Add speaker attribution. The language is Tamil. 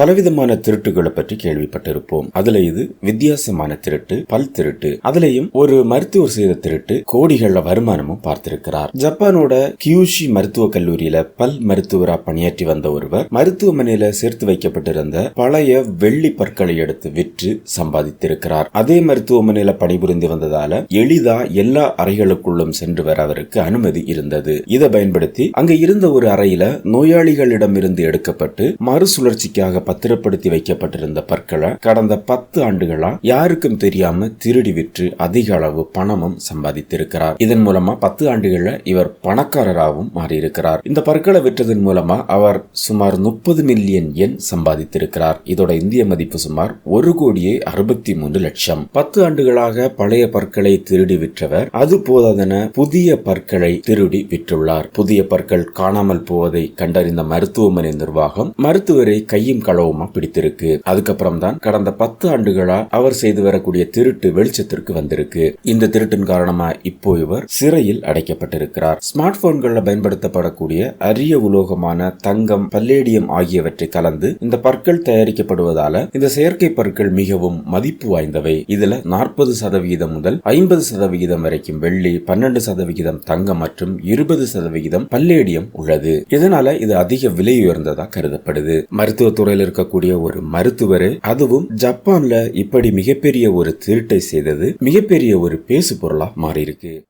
Speaker 1: பலவிதமான திருட்டுகளை பற்றி கேள்விப்பட்டிருப்போம். அதுல இது வித்தியாசமான திருட்டு பல் திருட்டு அதுலயும் ஒரு மருத்துவர் செய்த திருட்டு கோடிகள்ல வருமானமும் பார்த்திருக்கிறார். ஜப்பானோட கியூஷி மருத்துவ கல்லூரியில பல் மருத்துவரா பணியாற்றி வந்த ஒருவர் மருத்துவமனையில சேர்த்து வைக்கப்பட்டிருந்த பழைய வெள்ளி பற்களை எடுத்து விற்று சம்பாதித்திருக்கிறார். அதே மருத்துவமனையில பணிபுரிந்து வந்ததால எளிதா எல்லா அறைகளுக்குள்ளும் சென்று வர அவருக்கு அனுமதி இருந்தது. இதை பயன்படுத்தி அங்க இருந்த ஒரு அறையில நோயாளிகளிடம் இருந்து எடுக்கப்பட்டு மறுசுழற்சிக்காக பத்திரப்படுத்தி வைக்கப்பட்டிருந்த பற்களை கடந்த பத்து ஆண்டுகளா யாருக்கும் தெரியாம திருடி விற்று அதிக அளவு பணமும் சம்பாதித்திருக்கிறார். இதன் மூலமா பத்து ஆண்டுகள்ல இவர் பணக்காரராகவும் மாறியிருக்கிறார். இந்த பற்களை விற்றதன் மூலமா அவர் சுமார் முப்பது மில்லியன் எண் சம்பாதித்திருக்கிறார். இதோட இந்திய மதிப்பு சுமார் ஒரு கோடியே அறுபத்தி மூன்று லட்சம். பத்து ஆண்டுகளாக பழைய பற்களை திருடி விற்றவர் அது போதாதென புதிய பற்களை திருடி விற்றுள்ளார். புதிய பற்கள் காணாமல் போவதை கண்டறிந்த மருத்துவமனை நிர்வாகம் மருத்துவரை கையும் அவ்வளவுமா பிடித்திருக்கு. அதுக்கப்புறம் தான் கடந்த பத்து ஆண்டுகளா அவர் செய்து வரக்கூடிய திருட்டு வெளிச்சத்திற்கு வந்திருக்கு. இந்த திருட்டின் காரணமா இப்போ இவர் சிறையில் அடைக்கப்பட்டிருக்கிறார். ஸ்மார்ட் போன்கள்ல பயன்படுத்தப்படக்கூடிய அரிய உலோகமான தங்கம் பல்லேடியம் ஆகியவற்றை கலந்து இந்த பற்கள் தயாரிக்கப்படுவதால இந்த செயற்கை பற்கள் மிகவும் மதிப்பு வாய்ந்தவை. இதுல நாற்பது சதவிகிதம் முதல் ஐம்பது சதவிகிதம் வரைக்கும் வெள்ளி பன்னெண்டு சதவிகிதம் தங்கம் மற்றும் இருபது சதவிகிதம் பல்லேடியம் உள்ளது. இதனால இது அதிக விலை உயர்ந்ததா கருதப்படுது. மருத்துவத்துறையில் இருக்கக்கூடிய ஒரு மருத்துவர் அதுவும் ஜப்பான்ல இப்படி மிகப்பெரிய ஒரு திருட்டை செய்தது மிகப்பெரிய ஒரு பேசு பொருளா மாறி இருக்கு